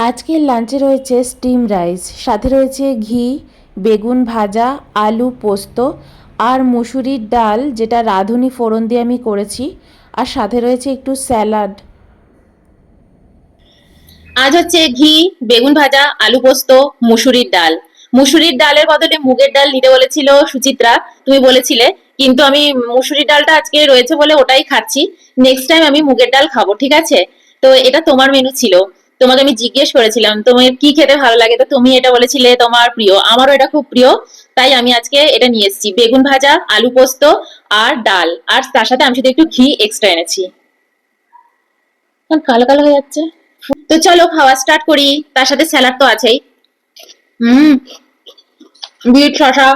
আজকের লাঞ্চে রয়েছে স্টিম রাইস, সাথে রয়েছে ঘি, বেগুন ভাজা, আলু পোস্ত আর মুসুরির ডাল যেটা রাঁধুনি ফোড়ন দিয়ে আমি করেছি আর সাথে রয়েছে একটু স্যালাড। আজ হচ্ছে ঘি, বেগুন ভাজা, আলু পোস্ত, মুসুরির ডাল। মুসুরির ডালের বদলে মুগের ডাল নিতে বলেছিল সুচিত্রা। তুমি বলেছিলে, কিন্তু আমি মুসুরির ডালটা আজকে রয়েছে বলে ওটাই খাচ্ছি। নেক্সট টাইম আমি মুগের ডাল খাব, ঠিক আছে? তো এটা তোমার মেনু ছিল। তোমাকে আমি জিজ্ঞেস করেছিলাম, তোমার কি খেতে ভালো লাগে? তো তুমি এটা বলেছিলে, তোমার প্রিয়। আমারও এটা খুব প্রিয়, তাই আমি আজকে এটা নিয়ে এসেছি। বেগুন ভাজা, আলু পোস্ত আর ডাল। আর তার সাথে আমি শুধু একটু ঘি এক্সট্রা এনেছি। কালো কালো হয়ে যাচ্ছে। তো চলো খাওয়া স্টার্ট করি। তার সাথে স্যালাড তো আছেই। হুম। বিট শশা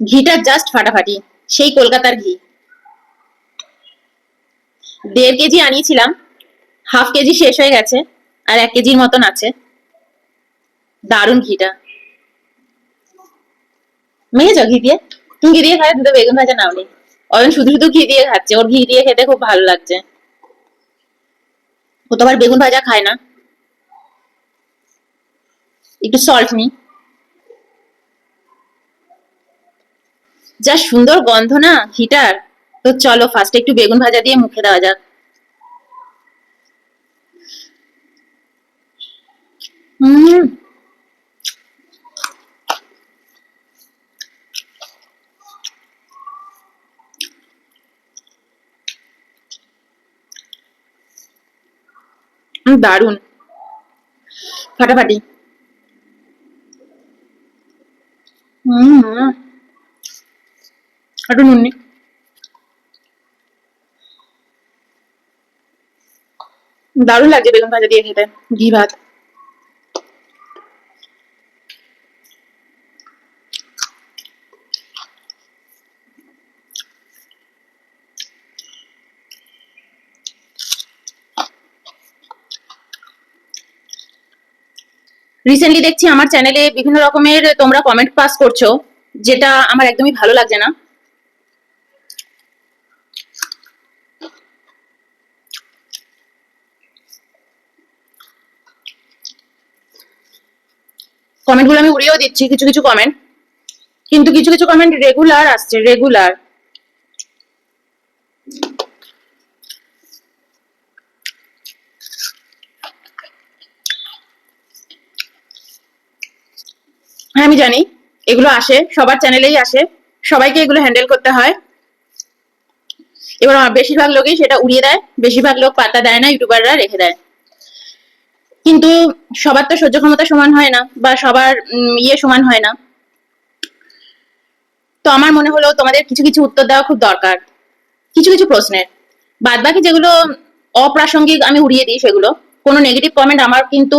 ঘিটা জাস্ট ফাটাফাটি, সেই কলকাতার ঘি। দেড় কেজি আনিয়েছিলাম, হাফ কেজি শেষ হয়ে গেছে, আর এক কেজির মতন আছে। দারুণ ঘিটা। মেয়েছ ঘি দিয়ে? তুমি ঘি দিয়ে খায় দুটো বেগুন ভাজা নাও নি। অয়ন শুধু শুধু ঘি দিয়ে খাচ্ছে, ওর ঘি দিয়ে খেতে খুব ভালো লাগছে। ও তো আবার বেগুন ভাজা খায় না। একটু সল্ট নি। যা সুন্দর গন্ধ না, হিটার। তো চলো ফার্স্টে একটু বেগুন ভাজা দিয়ে মুখে দেওয়া যাক। দারুণ। ফাটাফাটি। হুম। একটু নুন। দারুণ লাগছে বেগুন ভাজা দিয়ে খেতে, ঘি ভাত রিসেন্টলি দেখছি আমার চ্যানেলে বিভিন্ন রকমের তোমরা কমেন্ট পাস করছ, যেটা আমার একদমই ভালো লাগছে না কমেন্টগুলো আমি উড়িয়েও দিচ্ছি, কিছু কিছু কমেন্ট কিন্তু কিছু কিছু কমেন্ট রেগুলার আসছে রেগুলার হ্যাঁ আমি জানি, এগুলো আসে, সবার চ্যানেলেই আসে, সবাইকে এগুলো হ্যান্ডেল করতে হয়। এবার বেশিরভাগ লোকই সেটা উড়িয়ে দেয়, বেশিরভাগ লোক পাত্তা দেয় না ইউটিউবাররা রেখে দেয়। কিন্তু সবার তো সহ্য ক্ষমতা সমান হয় না বা সবার ইয়ে সমান হয় না। তো আমার মনে হলো তোমাদের কিছু কিছু উত্তর দেওয়া খুব দরকার। কিছু কিছু প্রশ্নের। বাদ বাকি যেগুলো অপ্রাসঙ্গিক আমি উড়িয়ে দিই সেগুলো। কোনো নেগেটিভ কমেন্ট আমার কিন্তু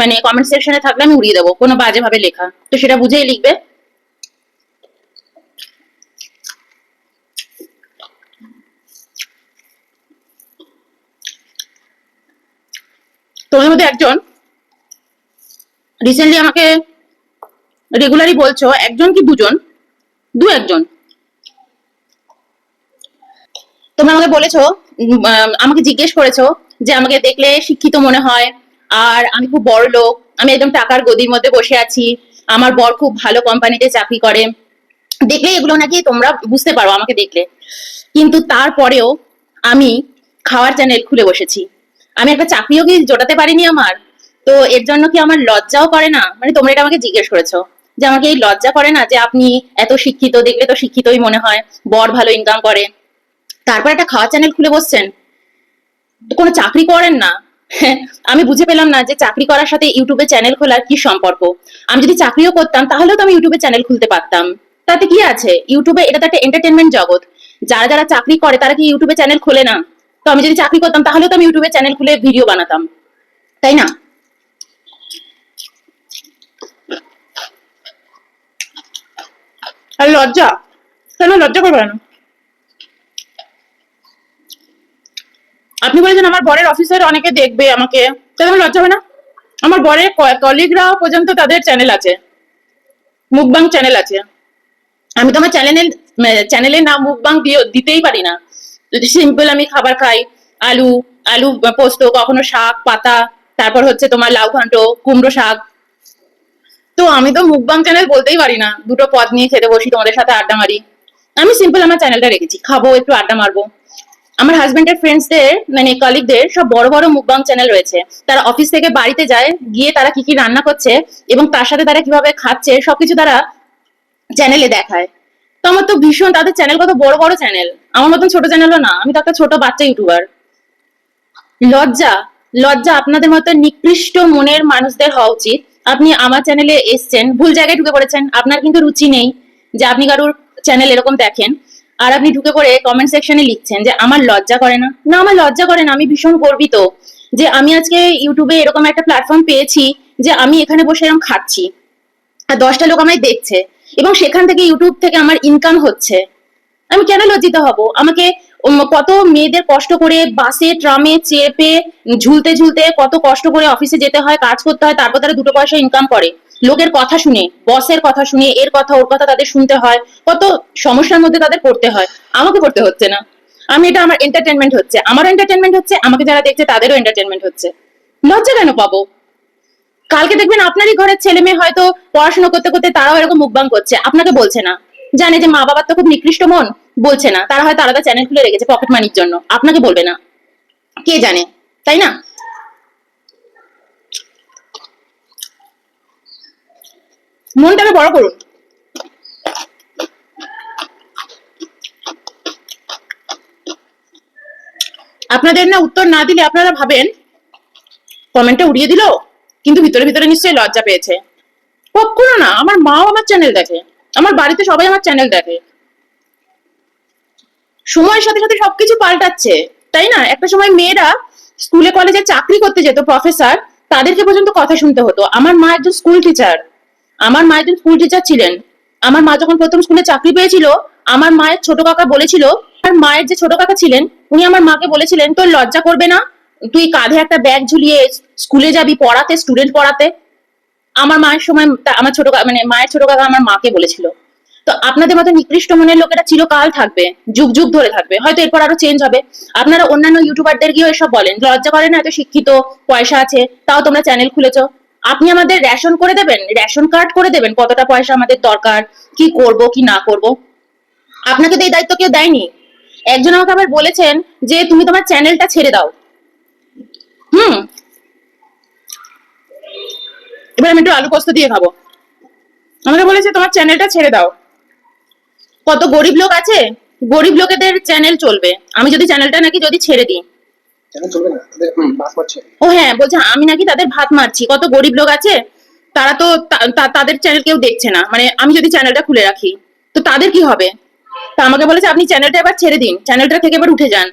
মানে কমেন্ট সেকশনে থাকলে আমি উড়িয়ে দেবো। কোনো বাজেভাবে লেখা। তো সেটা বুঝেই লিখবে। তোমাদের মধ্যে একজন রিসেন্টলি আমাকে রেগুলারই বলছো, একজন কি দুজন? দু একজন। তোমরা আমাকে বলেছ আমাকে জিজ্ঞেস করেছ যে আমাকে দেখলে শিক্ষিত মনে হয়, আর আমি খুব বড় লোক, আমি একদম টাকার গদির মধ্যে বসে আছি, আমার বর খুব ভালো কোম্পানিতে চাকরি করে। দেখলে এগুলো নাকি তোমরা বুঝতে পারো আমাকে দেখলে। কিন্তু তারপরেও আমি খাওয়ার চ্যানেল খুলে বসেছি। আমি একটা চাকরিও কি জোটাতে পারিনি আমার। তো এর জন্য কি আমার লজ্জাও করে না? মানে তোমরা এটা আমাকে জিজ্ঞেস করেছ যে আমাকে এই লজ্জা করে না যে আপনি এত শিক্ষিত, দেখলে তো শিক্ষিতই মনে হয়, বর ভালো ইনকাম করে। তারপর একটা খাওয়া চ্যানেল খুলে বসছেন। কোনো চাকরি করেন না। আমি বুঝে পেলাম না যে চাকরি করার সাথে ইউটিউবে চ্যানেল খোলার কি সম্পর্ক। আমি যদি চাকরিও করতাম, তাহলেও তো আমি ইউটিউবে চ্যানেল খুলতে পারতাম। তাতে কি আছে? ইউটিউবে এটা তো একটা এন্টারটেনমেন্ট জগৎ। যারা যারা চাকরি করে, তারা কি ইউটিউবে চ্যানেল খোলে না? তো আমি যদি চাকরি করতাম, তাহলেও তো আমি ইউটিউবে চ্যানেল খুলে ভিডিও বানাতাম। তাই না? আর লজ্জা। কেন লজ্জা করবে না আপনি বলেছেন আমার বরের অফিসের অনেকে দেখবে আমাকে। তাহলে আমার লজ্জা হবে না? আমার বরের কলিগরা পর্যন্ত তাদের চ্যানেল আছে। মুকবাং চ্যানেল আছে। আমি তো আমার চ্যানেলের চ্যানেলের নাম দিয়ে, দিতেই পারি না। যদি সিম্পল আমি খাবার খাই, আলু আলু পোস্ত, কখনো শাক, পাতা, তারপর হচ্ছে তোমার লাউ ঘন্ট, কুমড়ো শাক। তো আমি তো মুকবাং চ্যানেল বলতেই পারি না, দুটো পদ নিয়ে খেতে বসি, তোমাদের সাথে আড্ডা মারি। আমি সিম্পল আমার চ্যানেলটা রেখেছি, খাব, একটু আড্ডা মারবো। আমার হাজবেন্ডের ফ্রেন্ডসদের মানে কলিগদের সব বড় বড় মুকবাং চ্যানেল রয়েছে। তারা অফিস থেকে বাড়িতে যায়, গিয়ে তারা কি কি রান্না করছে এবং তার সাথে তারা কীভাবে খাচ্ছে, সবকিছু তারা চ্যানেলে দেখায়। তো আমার তো ভীষণ, তাদের চ্যানেল কত বড় বড় চ্যানেল আমার মতন ছোট চ্যানেলও না। আমি তো একটা ছোট বাচ্চা ইউটিউবার। লজ্জা লজ্জা আপনাদের মতো নিকৃষ্ট মনের মানুষদের হওয়া উচিত। আপনি আমার চ্যানেলে এসছেন, ভুল জায়গায় ঢুকে পড়েছেন, আপনার কিন্তু রুচি নেই যে আপনি কারোর চ্যানেল এরকম দেখেন। আর আপনি ঢুকে পড়ে কমেন্ট সেকশনে লিখছেন যে, আমার লজ্জা করে না। না, আমার লজ্জা করে না, আমি ভীষণ গর্বিত যে আমি আজকে ইউটিউবে এরকম একটা প্ল্যাটফর্ম পেয়েছি যে আমি এখানে বসে এরকম খাচ্ছি। আর দশটা লোক আমায় দেখছে এবং সেখান থেকে ইউটিউব থেকে আমার ইনকাম হচ্ছে। আমি কেন লজ্জিত হব? আমাকে কত মেয়েদের কষ্ট করে বাসে, ট্রামে চেপে, ঝুলতে ঝুলতে কত কষ্ট করে অফিসে যেতে হয়, কাজ করতে হয়, তারপর তারা দুটো পয়সা ইনকাম করে। লোকের কথা শুনে, বসের কথা শুনে, এর কথা, ওর কথা তাদের শুনতে হয়, কত সমস্যার মধ্যে তাদের পড়তে হয়। আমাকে পড়তে হচ্ছে না। আমি এটা আমার এন্টারটেনমেন্ট হচ্ছে। আমারও এন্টারটেনমেন্ট হচ্ছে, আমাকে যারা দেখছে তাদেরও এন্টারটেনমেন্ট হচ্ছে। লজ্জা কেন পাবো? কালকে দেখবেন আপনারই ঘরের ছেলে মেয়ে হয়তো পড়াশোনা করতে করতে তারাও এরকম মুখবাং করছে। আপনাকে বলছে না। জানে যে মা বাবার তো খুব নিকৃষ্ট মন। বলছে না। তারা হয়তো আলাদা চ্যানেল খুলে রেখেছে পকেট মানির জন্য। আপনাকে বলবে না। কে জানে? তাই না? মনটাকে বড় করুন। আপনাদের না উত্তর না দিলে আপনারা ভাবেন কমেন্টটা উড়িয়ে দিল? কিন্তু ভিতরে ভিতরে নিশ্চয়ই লজ্জা পেয়েছে। কখনো না, আমার মাও আমার চ্যানেল দেখে। আমার বাড়িতে সবাই আমার চ্যানেল দেখে। সময়ের সাথে সাথে সবকিছু পাল্টাচ্ছে, তাই না? একটা সময় মেয়েরা স্কুলে, কলেজে চাকরি করতে যেত প্রফেসর তাদেরকে পর্যন্ত কথা শুনতে হতো। আমার মা একজন স্কুল টিচার আমার মা একজন স্কুল টিচার ছিলেন। আমার মা যখন প্রথম স্কুলে চাকরি পেয়েছিল, আমার মায়ের ছোট কাকা বলেছিল আর মায়ের যে ছোট কাকা ছিলেন, উনি আমার মাকে বলেছিলেন, তোর লজ্জা করবে না, তুই কাঁধে একটা ব্যাগ ঝুলিয়ে স্কুলে যাবি পড়াতে স্টুডেন্ট পড়াতে। আমার মায়ের সময় আমার ছোট মানে মায়ের ছোট কাকা আমার মাকে বলেছিল। তো আপনাদের মতো নিকৃষ্ট মনের লোকেরা চিরকাল থাকবে, যুগ যুগ ধরে থাকবে। হয়তো এরপর আরও চেঞ্জ হবে। আপনারা অন্যান্য ইউটিউবারদের গিয়ে এসব বলেন, লজ্জা করে না এত শিক্ষিত, পয়সা আছে, তাও তোমরা চ্যানেল খুলেছো? আপনি আমাদের রেশন করে দেবেন? রেশন কার্ড করে দেবেন? কতটা পয়সা আমাদের দরকার? কি করব, কি না করব? আপনাকে তো এই দায়িত্ব কেউ দেয়নি। একজন আমাকে আবার বলেছেন যে তুমি তোমার চ্যানেলটা ছেড়ে দাও। হুম। এবার আমি একটু আলু পোস্ত দিয়ে খাব। আমাকে বলেছে, তোমার চ্যানেলটা ছেড়ে দাও। কত গরিব লোক আছে? গরিব লোকেদের চ্যানেল চলবে। আমি যদি চ্যানেলটা নাকি যদি ছেড়ে দিই। ও হ্যাঁ বলছে আমি নাকি তাদের ভাত মারছি। কত গরিব লোক আছে তারা তা- তাদের চ্যানেল কেউ দেখছে না। মানে আমি যদি চ্যানেলটা খুলে রাখি তো তাদের কি হবে? তা আমাকে বলেছে আপনি চ্যানেলটা এবার ছেড়ে দিন। চ্যানেলটা থেকে এবার উঠে যান।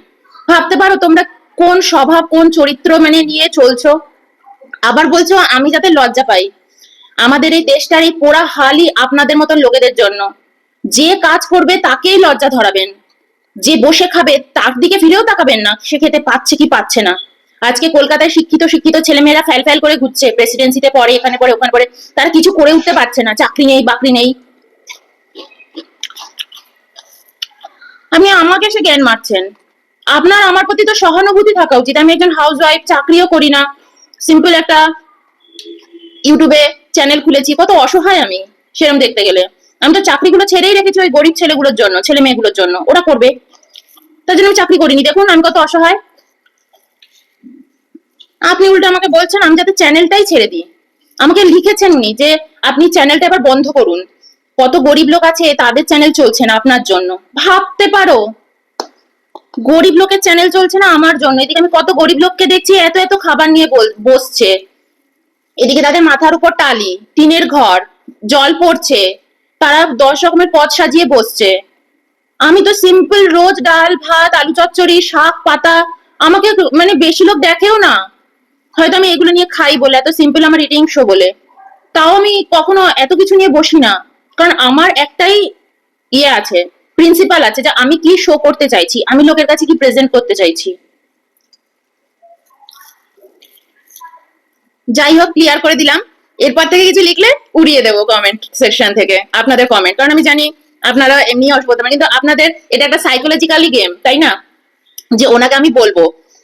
ভাবতে পারো তোমরা কোন স্বভাব কোন চরিত্র মানে নিয়ে চলছো। আবার বলছো আমি যাতে লজ্জা পাই। আমাদের এই দেশটার এই পোড়া হালই আপনাদের মতন লোকেদের জন্য। যে কাজ করবে তাকেই লজ্জা ধরাবেন। যে বসে খাবে তার দিকে ফিরেও তাকাবেন না, সে খেতে পাচ্ছে কি পাচ্ছে না। আজকে কলকাতায় শিক্ষিত শিক্ষিত ছেলেমেয়েরা ফ্যাল ফ্যাল করে ঘুরছে প্রেসিডেন্সিতে পড়ে, এখানে পড়ে, ওখানে পড়ে, তারা কিছু করে উঠতে পারছে না, চাকরি নেই, বাকরি নেই। আমি, আমাকে সে জ্ঞান মারছেন। আপনার, আমার প্রতি তো সহানুভূতি থাকা উচিত। আমি একজন হাউস ওয়াইফ চাকরিও করি না। সিম্পল একটা ইউটিউবে চ্যানেল খুলেছি, কত অসহায় আমি সেরকম দেখতে গেলে। আমি তো চাকরিগুলো ছেড়েই রেখেছি ওই গরিব ছেলেগুলোর জন্য, ছেলে মেয়েগুলোর জন্য। ওরা করবে। তার জন্য আমি চাকরি করিনি। দেখুন, আমি কত অসহায়। আপনি উল্টো আমাকে বলছেন, আমি যাতে চ্যানেলটাই ছেড়ে দিই। আমাকে লিখেছেন উনি যে আপনি চ্যানেলটা এবার বন্ধ করুন। কত গরিব লোক আছে, তাদের চ্যানেল চলছে না আপনার জন্য। ভাবতে পারো, গরিব লোকের চ্যানেল চলছে না আমার জন্য। এদিকে আমি কত গরিব লোককে দেখছি, এত এত খাবার নিয়ে বসছে। এদিকে তাদের মাথার উপর টালি, টিনের ঘর, জল পড়ছে। তারা দশ রকমের পদ সাজিয়ে বসছে। আমি তো সিম্পল রোজ ডাল, ভাত, আলু চচ্চড়ি, শাক, পাতা, আমাকে মানে বেশি লোক দেখেও না। হয়তো আমি এগুলো নিয়ে খাই বলে, এত সিম্পল আমার ইটিং শো বলে। তাও আমি কখনো এত কিছু নিয়ে বসি না। কারণ আমার একটাই ইয়ে আছে প্রিন্সিপাল আছে যে আমি কি শো করতে চাইছি, আমি লোকের কাছে কি প্রেজেন্ট করতে চাইছি। যাই হোক ক্লিয়ার করে দিলাম। এরপর থেকে কিছু লিখলে উড়িয়ে দেবো কমেন্ট সেকশন থেকে আপনাদের কমেন্ট কারণ আমি জানি আপনারা এমনি অসুবিধা কিন্তু আপনাদের এটা একটা সাইকোলজিক্যালি গেম তাই না? যে ওনাকে আমি বলব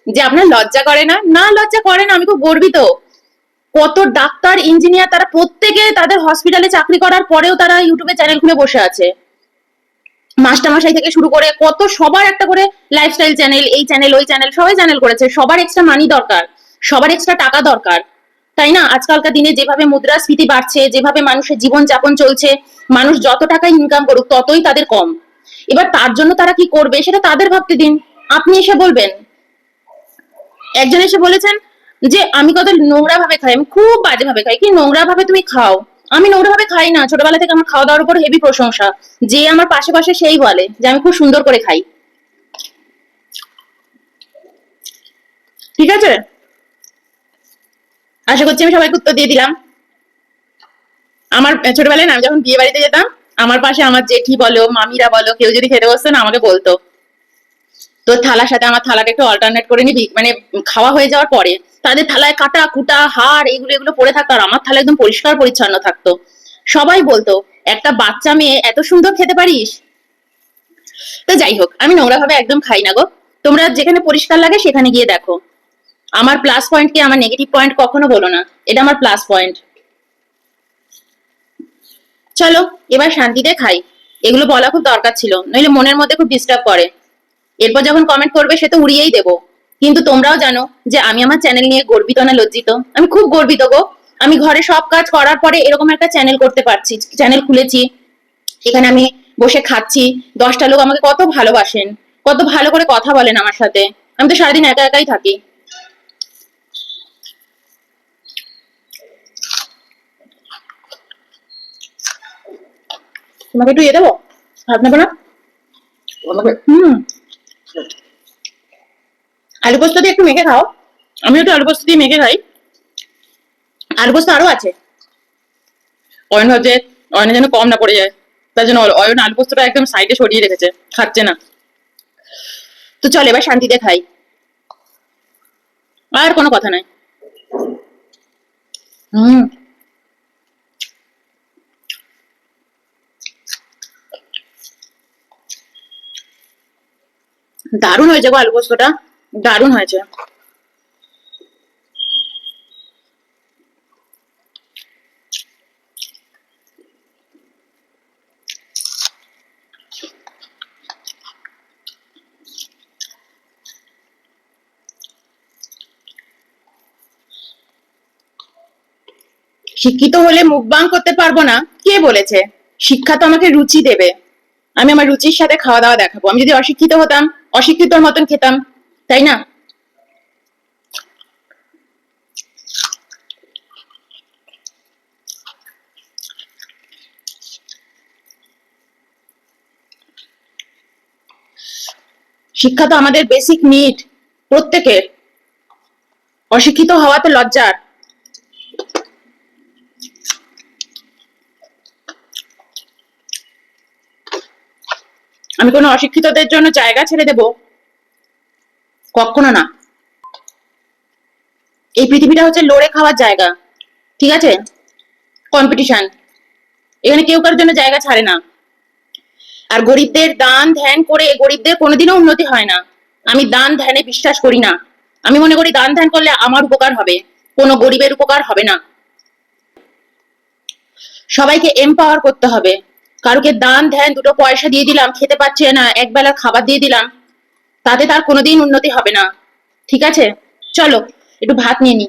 যে আপনার লজ্জা করে না? না লজ্জা করে না, আমি খুব গর্বিত। কত ডাক্তার ইঞ্জিনিয়ার তারা প্রত্যেকে তাদের হসপিটালে চাকরি করার পরেও তারা ইউটিউবে চ্যানেল খুলে বসে আছে। মাস্টারমশাই থেকে শুরু করে কত সবার একটা করে লাইফস্টাইল চ্যানেল এই চ্যানেল ওই চ্যানেল সবাই চ্যানেল করেছে। সবার এক্সট্রা মানি দরকার, সবার এক্সট্রা টাকা দরকার। তাই না? আজকালকার দিনে যেভাবে মুদ্রাস্ফীতি বাড়ছে, যেভাবে মানুষের জীবন যাপন চলছে, মানুষ যত টাকা ইনকাম করুক, ততই তাদের কম। এবার তার জন্য তারা কি করবে, সেটা তাদের ভাবতে দিন। আপনি এসে বলবেন। একজন এসে বলেছেন যে, আমি কত নোংরা ভাবে খাই, আমি খুব বাজে ভাবে খাই। কি নোংরা ভাবে তুমি খাও? আমি নোংরা ভাবে খাই না। ছোটবেলা থেকে আমার খাওয়া দাওয়ার উপর হেভি প্রশংসা। যে আমার পাশে পাশে সেই বলে যে, আমি খুব সুন্দর করে খাই। ঠিক আছে? আশা করছি আমি সবাইকে উত্তর দিয়ে দিলাম। আমার ছোটবেলায় না, আমি যখন বিয়ে বাড়িতে যেতাম, আমার পাশে আমার জেঠি বলো, মামিরা বলো, কেউ যদি খেতে বসতো না, আমাকে বলতো। তোর থালার সাথে আমার থালাটা একটু অল্টারনেট করে নিবি মানে খাওয়া হয়ে যাওয়ার পরে তাদের থালায় কাটা, কুটা, হাড়, এগুলো এগুলো পড়ে থাকতো আর আমার থালা একদম পরিষ্কার পরিচ্ছন্ন থাকতো। সবাই বলতো, একটা বাচ্চা মেয়ে, এত সুন্দর খেতে পারিস? তো যাই হোক, আমি নোংরা ভাবে একদম খাই না গো। তোমরা যেখানে পরিষ্কার লাগে সেখানে গিয়ে দেখো। আমার প্লাস পয়েন্টকে আমার নেগেটিভ পয়েন্ট কখনো বলো না। এটা আমার প্লাস পয়েন্ট চলো, এবার শান্তিতে খাই। এগুলো বলা খুব দরকার ছিল, নইলে মনের মধ্যে খুব ডিস্টার্ব করে। এরপর যখন কমেন্ট করবে, সে তো উড়িয়েই দেবো। কিন্তু তোমরাও জানো যে আমি আমার চ্যানেল নিয়ে গর্বিত না লজ্জিত। আমি খুব গর্বিত গো। আমি ঘরে সব কাজ করার পরে এরকম একটা চ্যানেল করতে পারছি চ্যানেল খুলেছি। এখানে আমি বসে খাচ্ছি। দশটা লোক আমাকে কত ভালোবাসেন। কত ভালো করে কথা বলেন আমার সাথে। আমি তো সারাদিন একা একাই থাকি। তোমাকে একটু ইয়ে দেবো? ভাত নেব না? হুম। আলু পোস্ত দিয়ে একটু মেখে খাও। আমি একটু আলু পোস্ত দিয়ে মেখে খাই। আলু পোস্ত আরও আছে। অয়ন ভাবছে অয়নে যেন কম না পড়ে যায়। তার জন্য অয়- অয়ন আলু পোস্তটা একদম সাইডে সরিয়ে রেখেছে খাচ্ছে না। তো চল এবার শান্তিতে খাই। আর কোনো কথা নাই। হুম। দারুণ হয়েছে গো আলু পোস্তটা দারুণ হয়েছে। শিক্ষিত হলে মুখবাং করতে পারব না। কে বলেছে? শিক্ষা তো আমাকে রুচি দেবে। আমি আমার রুচির সাথে খাওয়া দাওয়া দেখাবো। আমি যদি অশিক্ষিত হতাম অশিক্ষিতর মতন খেতাম, তাই না? শিক্ষা তো আমাদের বেসিক নিড প্রত্যেকের। অশিক্ষিত হওয়া তো লজ্জার। আমি কোনো অশিক্ষিতদের জন্য জায়গা ছেড়ে দেব? কখনো না। এই পৃথিবীটা হচ্ছে লড়ে খাওয়ার জায়গা। ঠিক আছে? কম্পিটিশন এখানে কেউ কারোর জন্য জায়গা ছাড়ে না। আর গরিবদের দান, ধ্যান করে গরিবদের কোনোদিনও উন্নতি হয় না। আমি দান, ধ্যানে বিশ্বাস করি না। আমি মনে করি দান, ধ্যান করলে আমার উপকার হবে। কোনো গরিবের উপকার হবে না। সবাইকে এম্পাওয়ার করতে হবে। কারোকে দান, ধ্যান, দুটো পয়সা দিয়ে দিলাম, খেতে পাচ্ছে না, এক বেলার খাবার দিয়ে দিলাম, তাতে তার কোনোদিন উন্নতি হবে না। ঠিক আছে? চলো, একটু ভাত নিয়ে নি।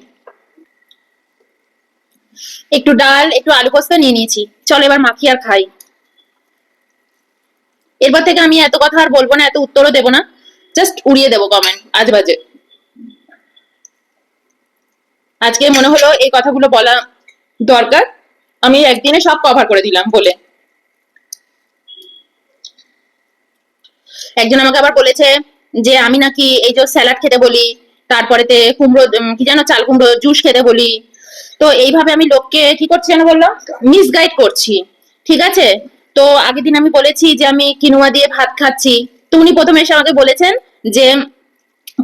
একটু ডাল, একটু আলু পোস্ত নিয়ে নিয়েছি। চলো এবার মাখি আর খাই। এরপর থেকে আমি এত কথা আর বলব না, এত উত্তরও দেবো না। জাস্ট উড়িয়ে দেবো কমেন্ট আজ বাজে। আজকে মনে হলো এই কথাগুলো বলা দরকার। আমি একদিনে সব কভার করে দিলাম বলে। একজন আমাকে আবার বলেছে যে আমি নাকি এই যে স্যালাড খেতে বলি তারপরেতে কুমড়ো কি যেন চাল কুমড়ো জুস খেতে বলি। তো এইভাবে আমি লোককে কি করছি যেন বলল? মিসগাইড করছি। ঠিক আছে? তো আগের দিন আমি বলেছি যে আমি কিনুয়া দিয়ে ভাত খাচ্ছি। তো উনি প্রথমে এসে আমাকে বলেছেন যে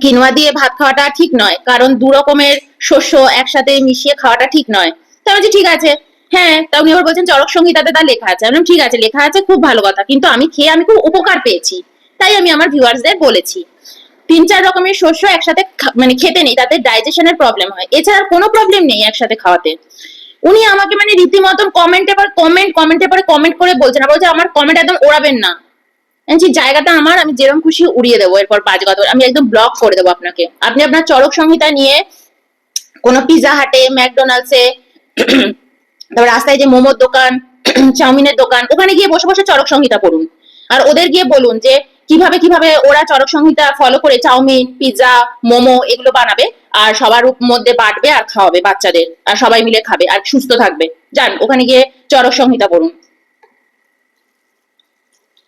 কিনুয়া দিয়ে ভাত খাওয়াটা ঠিক নয় কারণ দু রকমের শস্য একসাথে মিশিয়ে খাওয়াটা ঠিক নয়। তা বলছি, ঠিক আছে। হ্যাঁ তা উনি আবার বলছেন চরক সংহিতাতে তা লেখা আছে। আমি ঠিক আছে লেখা আছে খুব ভালো কথা। কিন্তু আমি খেয়ে আমি খুব উপকার পেয়েছি। তাই আমি আমার ভিউয়ার্সদের বলেছি। তিন চার রকমের শস্য একসাথে মানে খেতে নেই, তাতে ডাইজেশনের প্রবলেম হয়। এছাড়া কোনো প্রবলেম নেই একসাথে খাওয়াতে। উনি আমাকে মানে রীতিমতন কমেন্টে পর কমেন্ট কমেন্টে পরে কমেন্ট করে বলছেন বলছে আমার কমেন্ট একদম ওড়াবেন না। জায়গাটা আমার, আমি যেরকম খুশি উড়িয়ে দেবো এরপর কথা আমি একদম ব্লক করে দেবো আপনাকে। আপনি আপনার চরক সংহিতা নিয়ে কোনো পিজা হাটে ম্যাকডোনাল্ডসে তারপর রাস্তায় যে মোমোর দোকান, চাউমিনের দোকান, ওখানে গিয়ে বসে বসে চরক সংহিতা পড়ুন। আর ওদের গিয়ে বলুন যে কীভাবে কীভাবে ওরা চরক সংহিতা ফলো করে চাউমিন পিৎজা মোমো এগুলো বানাবে আর সবার মধ্যে বাটবে আর খাওয়াবে বাচ্চাদের আর সবাই মিলে খাবে আর সুস্থ থাকবে। যান, ওখানে গিয়ে চরক সংহিতা পড়ুন।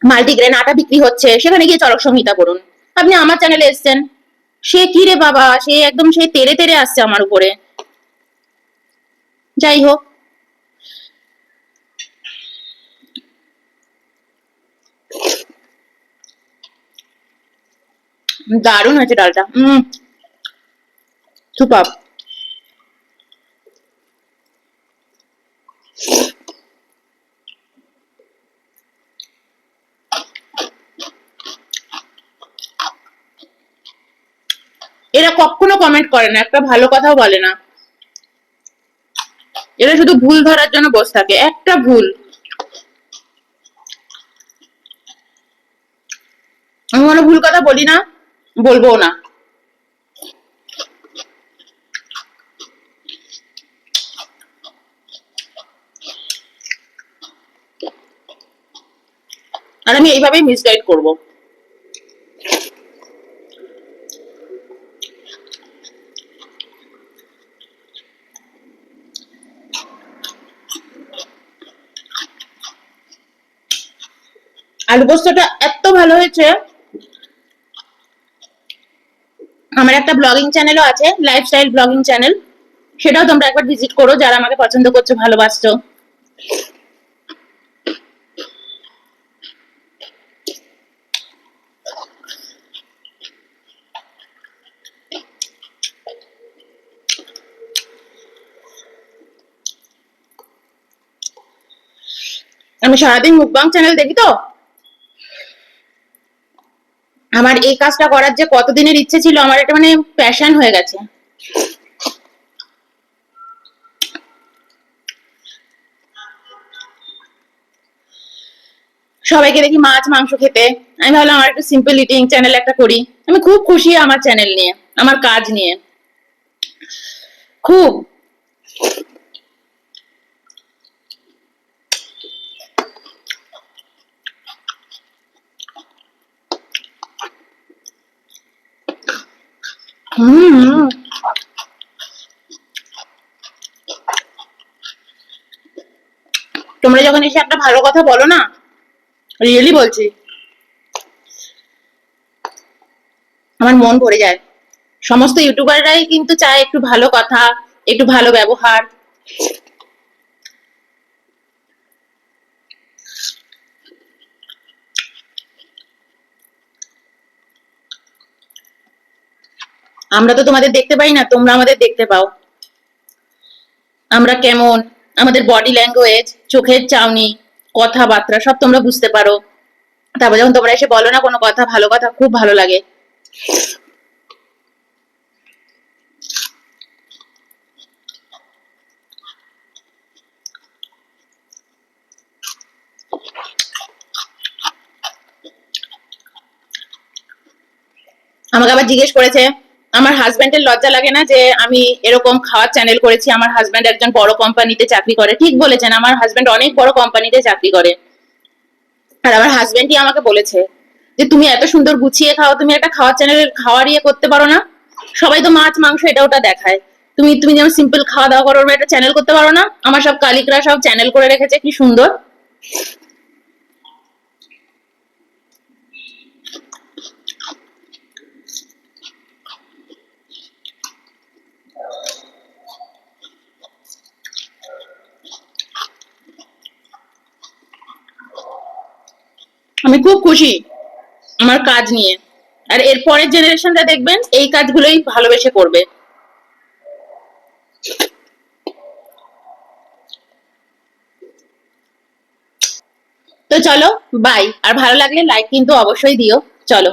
মাল্টিগ্রেন আটা বিক্রি হচ্ছে, সেখানে গিয়ে চরক সংহিতা করুন আপনি আমার চ্যানেলে এসেছেন। সে কি রে বাবা? সে একদম সে তেরে তেরে আসছে আমার উপরে। যাই হোক। দারুণ হয়েছে ডালটা। উম সুপার এরা কখনো কমেন্ট করে না, একটা ভালো কথাও বলে না। এরা শুধু ভুল ধরার জন্য বসে থাকে, একটা ভুল। আমি কোনো ভুল কথা বলি না। বলব না। আর আমি এইভাবেই মিসগাইড করব। আলু পোস্তটা এত ভালো হয়েছে। আমার একটা ব্লগিং চ্যানেলও আছে লাইফস্টাইল ব্লগিং চ্যানেল সেটাও তোমরা একবার ভিজিট করো, যারা আমাকে পছন্দ করছ, ভালোবাসছো। আমি সারাদিন মুকবাং চ্যানেল দেখি তো? আমার এই কাজটা করার যে কতদিনের ইচ্ছে ছিল, আমার এটা মানে প্যাশন হয়ে গেছে। সবাইকে দেখি মাছ, মাংস খেতে। আমি ভাবলাম আমার একটু সিম্পল ইটিং চ্যানেল একটা করি। আমি খুব খুশি আমার চ্যানেল নিয়ে, আমার কাজ নিয়ে। খুব। হুম তোমরা যখন এসে একটা ভালো কথা বলো না রিয়েলি বলছি। আমার মন ভরে যায়। সমস্ত ইউটিউবাররাই কিন্তু চায় একটু ভালো কথা, একটু ভালো ব্যবহার। আমরা তো তোমাদের দেখতে পাই না, তোমরা আমাদের দেখতে পাও। আমরা কেমন? আমাদের বডি ল্যাঙ্গুয়েজ চোখের চাউনি, কথাবার্তা, সব তোমরা বুঝতে পারো। তারপর যখন তোমরা এসে বলো না কোনো কথা, ভালো কথা, খুব ভালো লাগে। আমাকে আবার জিজ্ঞেস করেছে আমার হাজবেন্ডের লজ্জা লাগে না যে আমি এরকম খাওয়ার চ্যানেল করেছি, আমার হাজব্যান্ড একজন বড় কোম্পানিতে চাকরি করে। ঠিক বলেছেন, আমার হাজবেন্ড অনেক বড় কোম্পানিতে চাকরি করে। আর আমার হাজবেন্ডই আমাকে বলেছে যে, তুমি এত সুন্দর গুছিয়ে খাও, তুমি একটা খাওয়ার চ্যানেলের খাওয়ার ইয়ে করতে পারো না। সবাই তো মাছ, মাংস, এটা ওটা দেখায়। তুমি তুমি যেমন সিম্পল খাওয়া দাওয়া করো একটা চ্যানেল করতে পারো না। আমার সব কালিকরা সব চ্যানেল করে রেখেছে, কি সুন্দর। আমি খুব খুশি আমার কাজ নিয়ে। আর এর পরের জেনারেশনটা দেখবেন, এই কাজগুলোই ভালোবেসে করবে। তো চলো বাই আর ভালো লাগলে লাইক কিন্তু অবশ্যই দিও। চলো।